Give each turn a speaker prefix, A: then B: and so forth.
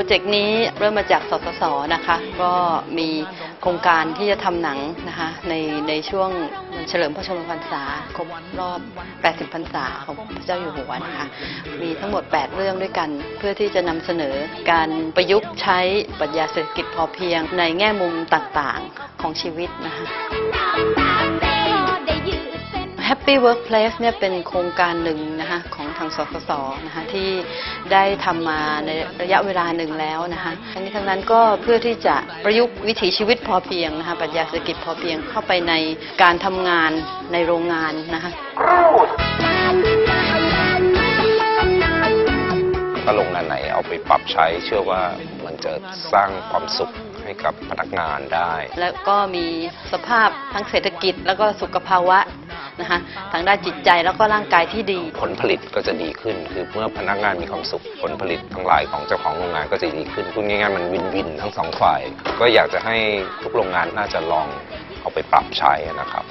A: รเจกต์นี้เริ่มมาจากสสสนะคะ ก็มีโครงการที่จะทำหนังนะคะในในช่วงเฉลิมพระชนมพรรษาครบรอบ 80 พรรษาของพระเจ้าอยู่หัวนะคะ มีทั้งหมด 8 เรื่องด้วยกัน เพื่อที่จะนำเสนอการประยุกต์ใช้ปรัชญาเศรษฐกิจพอเพียงในแง่มุมต่างๆของชีวิตนะคะ Happy Workplace เนี่ยเป็นโครงการหนึ่งนะคะของทางสสสนะคะที่ได้ทำมาในระยะเวลาหนึ่งแล้วนะคะทั้งนี้ทั้งนั้นก็เพื่อที่จะประยุกต์วิถีชีวิตพอเพียงนะคะปรัชญาเศรษฐกิจพอเพียงเข้าไปในการทำงานในโรงงานนะคะ
B: ถ้าโรงงานไหนเอาไปปรับใช้เชื่อว่ามันจะสร้างความสุขให้กับพนักงานได้
A: แล้วก็มีสภาพทั้งเศรษฐกิจแล้วก็สุขภาวะ นะคะทางด้านจิตใจแล้วก็ร่างกายที่ดี
B: ผลผลิตก็จะดีขึ้น คือเมื่อพนักงานมีความสุขผลผลิตทั้งหลายของเจ้าของโรงงานก็จะดีขึ้นพูดง่ายๆมันวินวินทั้งสองฝ่าย ก็อยากจะให้ทุกโรงงานน่าจะลองเอาไปปรับใช้นะครับ